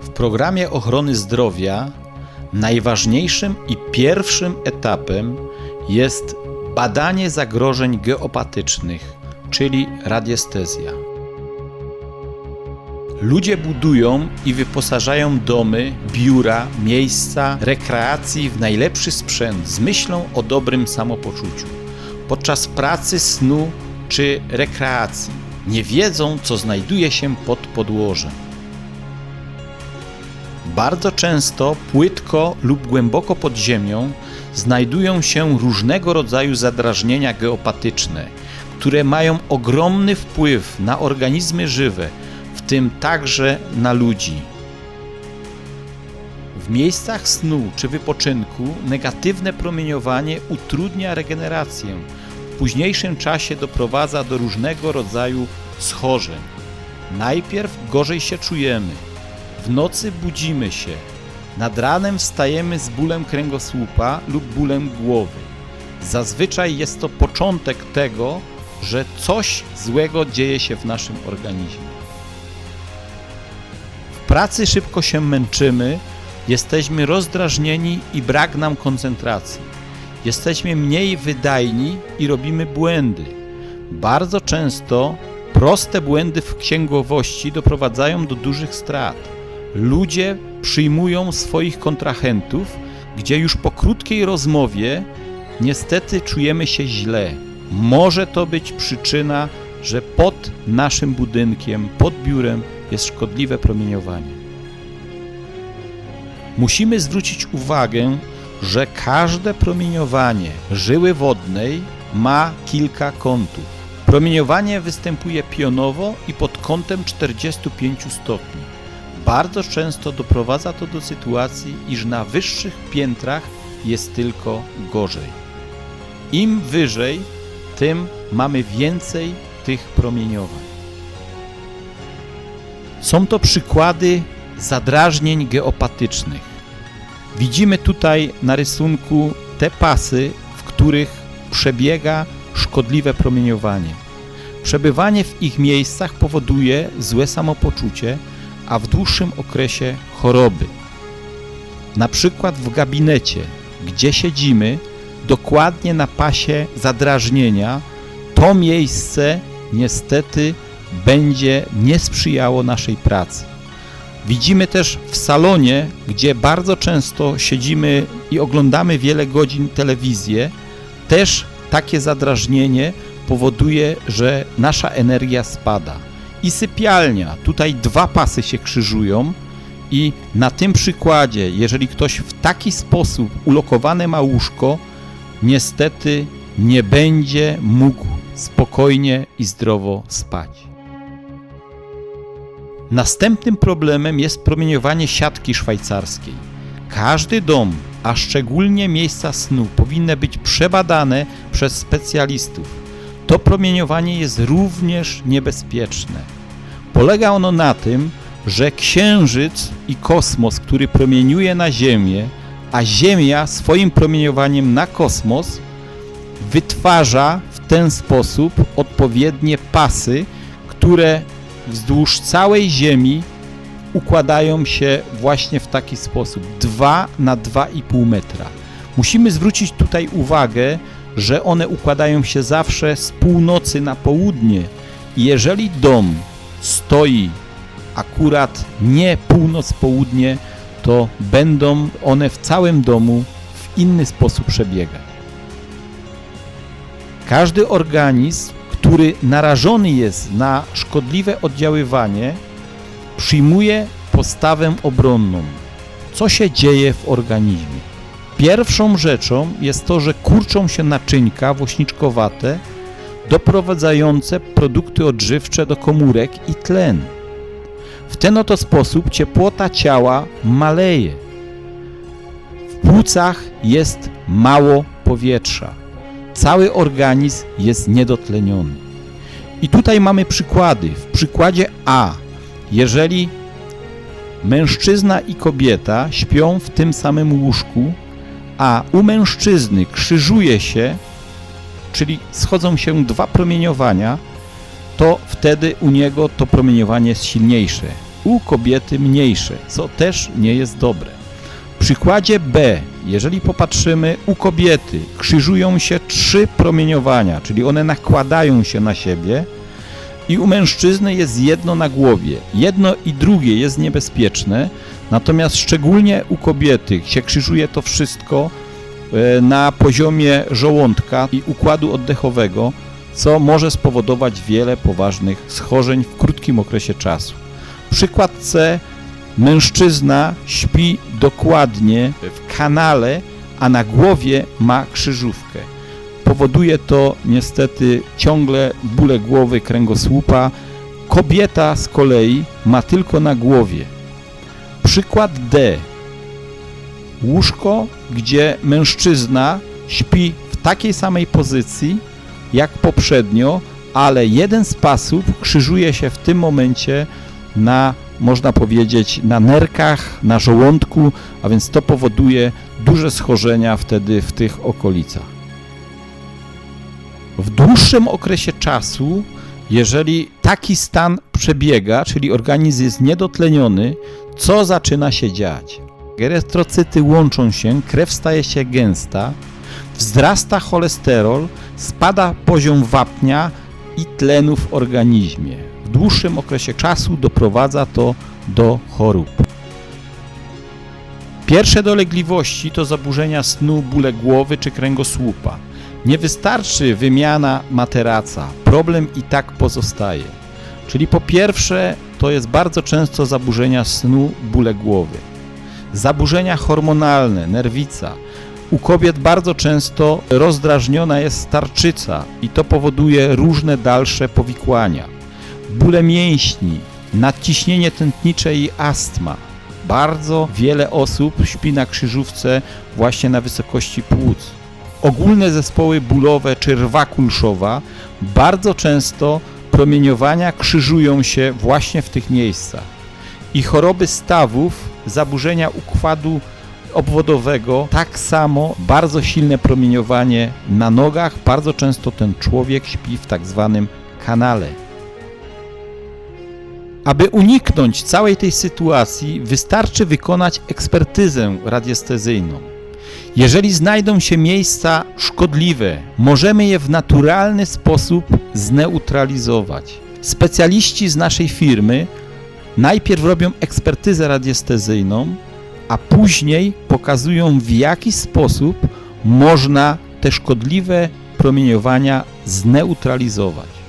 W programie ochrony zdrowia najważniejszym i pierwszym etapem jest badanie zagrożeń geopatycznych, czyli radiestezja. Ludzie budują i wyposażają domy, biura, miejsca rekreacji w najlepszy sprzęt z myślą o dobrym samopoczuciu. Podczas pracy, snu czy rekreacji nie wiedzą, co znajduje się pod podłożem. Bardzo często płytko lub głęboko pod ziemią znajdują się różnego rodzaju zadrażnienia geopatyczne, które mają ogromny wpływ na organizmy żywe, tym także na ludzi. W miejscach snu czy wypoczynku negatywne promieniowanie utrudnia regenerację. W późniejszym czasie doprowadza do różnego rodzaju schorzeń. Najpierw gorzej się czujemy, w nocy budzimy się, nad ranem wstajemy z bólem kręgosłupa lub bólem głowy. Zazwyczaj jest to początek tego, że coś złego dzieje się w naszym organizmie. Pracy szybko się męczymy, jesteśmy rozdrażnieni i brak nam koncentracji. Jesteśmy mniej wydajni i robimy błędy. Bardzo często proste błędy w księgowości doprowadzają do dużych strat. Ludzie przyjmują swoich kontrahentów, gdzie już po krótkiej rozmowie niestety czujemy się źle. Może to być przyczyna, że pod naszym budynkiem, pod biurem jest szkodliwe promieniowanie. Musimy zwrócić uwagę, że każde promieniowanie żyły wodnej ma kilka kątów. Promieniowanie występuje pionowo i pod kątem 45 stopni. Bardzo często doprowadza to do sytuacji, iż na wyższych piętrach jest tylko gorzej. Im wyżej, tym mamy więcej tych promieniowań. Są to przykłady zadrażnień geopatycznych. Widzimy tutaj na rysunku te pasy, w których przebiega szkodliwe promieniowanie. Przebywanie w ich miejscach powoduje złe samopoczucie, a w dłuższym okresie choroby. Na przykład w gabinecie, gdzie siedzimy, dokładnie na pasie zadrażnienia, to miejsce niestety będzie nie sprzyjało naszej pracy. Widzimy też w salonie, gdzie bardzo często siedzimy i oglądamy wiele godzin telewizję, też takie zadrażnienie powoduje, że nasza energia spada. I sypialnia, tutaj dwa pasy się krzyżują i na tym przykładzie, jeżeli ktoś w taki sposób ulokowane ma łóżko, niestety nie będzie mógł spokojnie i zdrowo spać. Następnym problemem jest promieniowanie siatki szwajcarskiej. Każdy dom, a szczególnie miejsca snu, powinny być przebadane przez specjalistów. To promieniowanie jest również niebezpieczne. Polega ono na tym, że Księżyc i kosmos, który promieniuje na Ziemię, a Ziemia swoim promieniowaniem na kosmos wytwarza w ten sposób odpowiednie pasy, które wzdłuż całej Ziemi układają się właśnie w taki sposób 2 na 2,5 metra. Musimy zwrócić tutaj uwagę, że one układają się zawsze z północy na południe jeżeli dom stoi akurat nie północ-południe, to będą one w całym domu w inny sposób przebiegać. Każdy organizm, który narażony jest na szkodliwe oddziaływanie, przyjmuje postawę obronną. Co się dzieje w organizmie? Pierwszą rzeczą jest to, że kurczą się naczynka włośniczkowate, doprowadzające produkty odżywcze do komórek i tlen. W ten oto sposób ciepłota ciała maleje. W płucach jest mało powietrza. Cały organizm jest niedotleniony. I tutaj mamy przykłady. W przykładzie A, jeżeli mężczyzna i kobieta śpią w tym samym łóżku, a u mężczyzny krzyżuje się, czyli schodzą się dwa promieniowania, to wtedy u niego to promieniowanie jest silniejsze, u kobiety mniejsze, co też nie jest dobre. W przykładzie B, jeżeli popatrzymy, u kobiety krzyżują się trzy promieniowania, czyli one nakładają się na siebie, i u mężczyzny jest jedno na głowie. Jedno i drugie jest niebezpieczne, natomiast szczególnie u kobiety się krzyżuje to wszystko e, na poziomie żołądka i układu oddechowego, co może spowodować wiele poważnych schorzeń w krótkim okresie czasu. Przykład C. Mężczyzna śpi dokładnie w kanale, a na głowie ma krzyżówkę. Powoduje to niestety ciągle bóle głowy, kręgosłupa. Kobieta z kolei ma tylko na głowie. Przykład D. Łóżko, gdzie mężczyzna śpi w takiej samej pozycji jak poprzednio, ale jeden z pasów krzyżuje się w tym momencie na, można powiedzieć, na nerkach, na żołądku, a więc to powoduje duże schorzenia wtedy w tych okolicach. W dłuższym okresie czasu, jeżeli taki stan przebiega, czyli organizm jest niedotleniony, co zaczyna się dziać? Erytrocyty łączą się, krew staje się gęsta, wzrasta cholesterol, spada poziom wapnia i tlenu w organizmie. Dłuższym okresie czasu doprowadza to do chorób. Pierwsze dolegliwości to zaburzenia snu, bóle głowy czy kręgosłupa. Nie wystarczy wymiana materaca, problem i tak pozostaje. Czyli po pierwsze, to jest bardzo często zaburzenia snu, bóle głowy. Zaburzenia hormonalne, nerwica. U kobiet bardzo często rozdrażniona jest starczyca i to powoduje różne dalsze powikłania. Bóle mięśni, nadciśnienie tętnicze i astma. Bardzo wiele osób śpi na krzyżówce właśnie na wysokości płuc ogólne zespoły bólowe czy rwa kulszowa bardzo często promieniowania krzyżują się właśnie w tych miejscach. I choroby stawów, zaburzenia układu obwodowego, tak samo bardzo silne promieniowanie na nogach. Bardzo często ten człowiek śpi w tak zwanym kanale. Aby uniknąć całej tej sytuacji, wystarczy wykonać ekspertyzę radiestezyjną. Jeżeli znajdą się miejsca szkodliwe, możemy je w naturalny sposób zneutralizować. Specjaliści z naszej firmy najpierw robią ekspertyzę radiestezyjną, a później pokazują w jaki sposób można te szkodliwe promieniowania zneutralizować.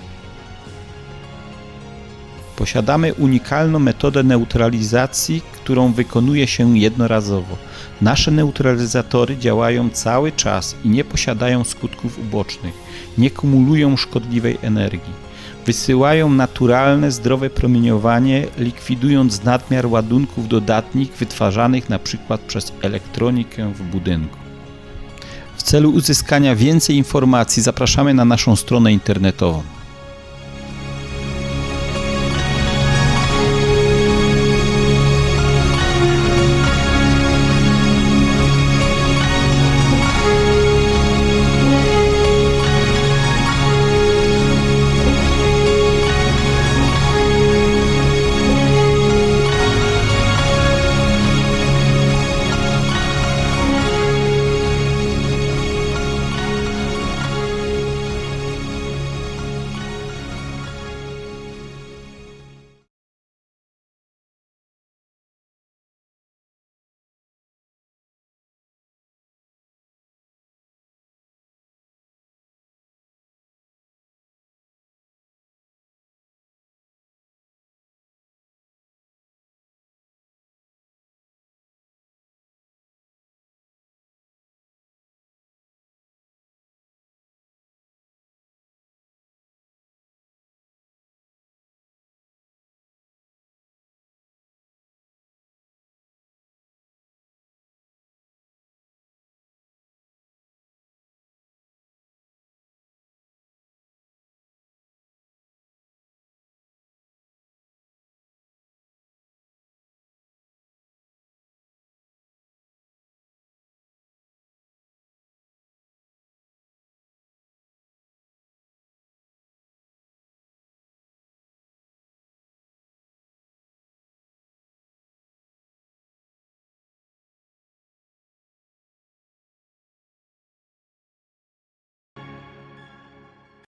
Posiadamy unikalną metodę neutralizacji, którą wykonuje się jednorazowo. Nasze neutralizatory działają cały czas i nie posiadają skutków ubocznych, nie kumulują szkodliwej energii. Wysyłają naturalne, zdrowe promieniowanie, likwidując nadmiar ładunków dodatnich wytwarzanych np. przez elektronikę w budynku. W celu uzyskania więcej informacji zapraszamy na naszą stronę internetową